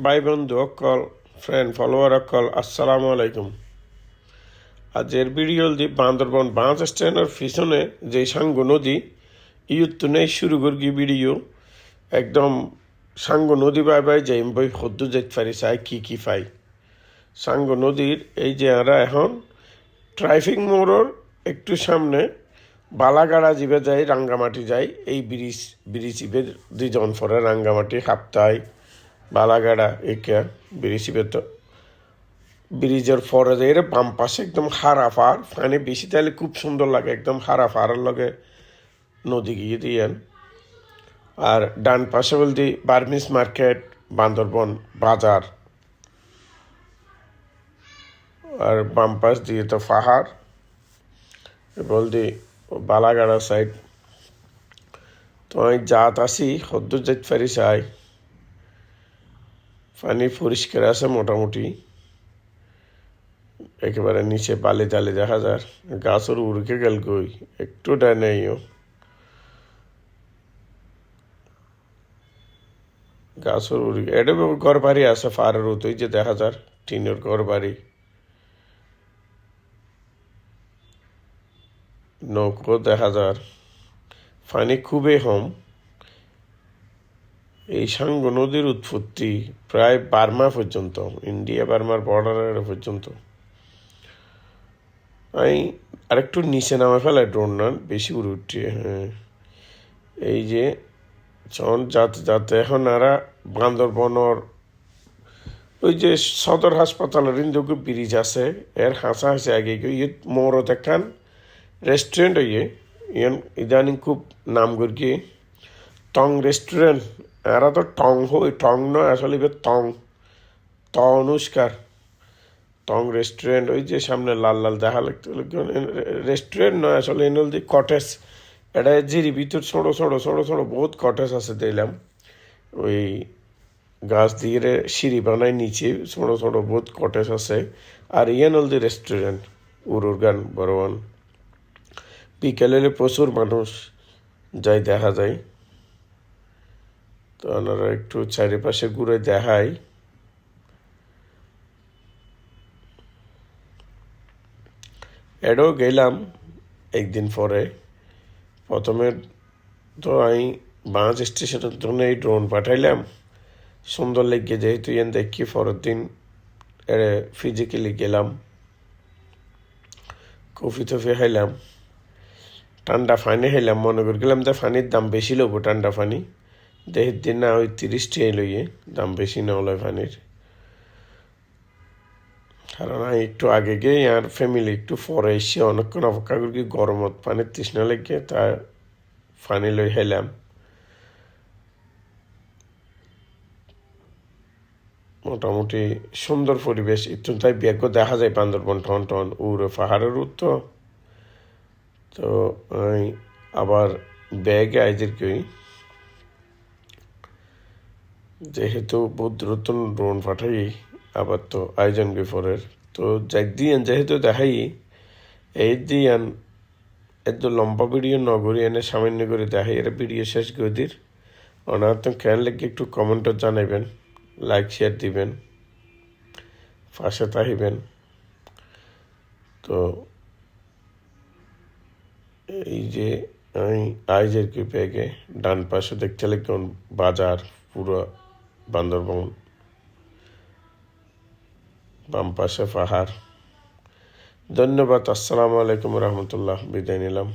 ভাই বন্ধু অকল ফ্রেন্ড ফলোয়ার অকল আসসালামু আলাইকুম। আজের ভিডিও দি বান্দরবন বাঁশ স্ট্যান্ডের পিছনে যে সাঙ্গু নদী ইউত্তু নেই শুরু করি ভিডিও একদম সাঙ্গু নদী বাই বাই যাই বই সদ্যু যেত পারি, চাই কি কি পাই। সাঙ্গু নদীর এই যে আমরা এখন ট্রাফিক মোড়র একটু সামনে, বালাগাড়া জিবে যাই, রাঙ্গামাটি যাই, এই ব্রিজ ব্রিজ ইবে দুজন ফরে রাঙ্গামাটি হাপ্তায় বালাগাড়া একে ব্রিজ তো ব্রিজের পরে যাই রে বাম পাশে একদম হারা ফার ফানে বেশি তাহলে খুব সুন্দর লাগে, একদম হারা ফারের লগে নদী গিয়ে দিয়েন আর ডান পাশে বলতে বার্মিস মার্কেট, বান্দরবন বাজার। আর বাম পাশ দিয়ে তো পাহাড়। বলতে বালাগাড়া সাইড তো আমি জাত আসি সদ্য যেতে পারি চাই পরিষ্কার আছে মোটামুটি। একেবারে নিচে বালি টালি দেখা যায়। গাছের উড়কে গেল কই? একটু ডানেও গাছের উড়কে এটা ঘর বাড়ি আছে ফারের উতই যে দেখা যার টিনের ঘর বাড়ি নৌকো দেখা যার পানি খুবই কম। এই সাঙ্গ নদীর উৎপত্তি প্রায় বার্মা পর্যন্ত, ইন্ডিয়া বার্মার বর্ডার পর্যন্ত। আমি আরেকটু নিচে নামে ফেলাই ড্রোন না, বেশি উড়ে উঠছে হ্যাঁ। এই যে, যখন যাতে যাতে এখন এরা বান্দরবনর ওই যে সদর হাসপাতালের ইন্দুকে ব্রিজ আছে, এর হাসা হাসি আগে ইয়ে মোড় দেখান রেস্টুরেন্ট ইয়ে ইদানিং খুব নাম করি টং রেস্টুরেন্ট, এরা তো টং হই, টং নয়, আসলে এবার টং ত অনুষ্কার টং রেস্টুরেন্ট, ওই যে সামনে লাল লাল দেখা লাগতে রেস্টুরেন্ট নয়, আসলে এনল দি কটেজ। এটা জিরি, ভিতর ছোটো ছোটো ছোটো ছোটো, বহুত কটেজ আছে দিলাম ওই গাছ দিয়ে সিঁড়ি বানায়, নিচে ছোটো ছোটো, বহুত কটেজ আছে। আর ইয়ান হল দি রেস্টুরেন্ট উরুরগান বরওয়ান বিকেলে প্রচুর মানুষ যাই, দেখা যায়। তো ওনারা একটু চারিপাশে ঘুরে দেখায় এডও গেলাম একদিন পরে। প্রথমে তো আমি বাঁশ স্টেশনের জন্য এই ড্রোন পাঠাইলাম। সুন্দর লেগে যেহেতু এন দেখি পরের দিন ফিজিক্যালি গেলাম। কফি টফি খাইলাম। ঠান্ডা পানি খাইলাম, মনে করি গেলাম যে পানির দাম বেশি লব ঠান্ডা পানি। দেহের দিন না ওই তিরিশ টিয়াই লইয়ে দাম বেশি না হলো পানির। কারণ আমি একটু আগে গিয়ে আর ফ্যামিলি একটু পরে এসে অনেকক্ষণ অপেক্ষা করি গরমত পানির তৃষ্ণা লেগে তা পানি লই হেলাম। মোটামুটি সুন্দর পরিবেশ। একটু তাই ব্যাগও দেখা যায় বান্দরবন টন টন, উড়ে পাহাড়ের তো আমি আবার ব্যাগে আইজের কই যেহেতু বহুত দ্রুত ড্রোন পাঠাই, আবার তো আয়োজন বিফরের। তো দিয়ান, যেহেতু দেখাই, এই দিয়ান এত লম্বা ভিডিও নগরী এনে সামান্য করে দেখাই, এর ভিডিও শেষ করে দির। ওনার তো কেন লেগে একটু কমেন্টও জানাইবেন লাইক শেয়ার দিবেন পাশে তাহিবেন তো এই যে আমি আইজের কি ব্যাগে ডান পাশে দেখতে লাগবেন বাজার পুরো বান্দরবন বাম পাশে পাহাড়। ধন্যবাদ আসসালামু আলাইকুম রহমতুল্লাহ বিদায় নিলাম।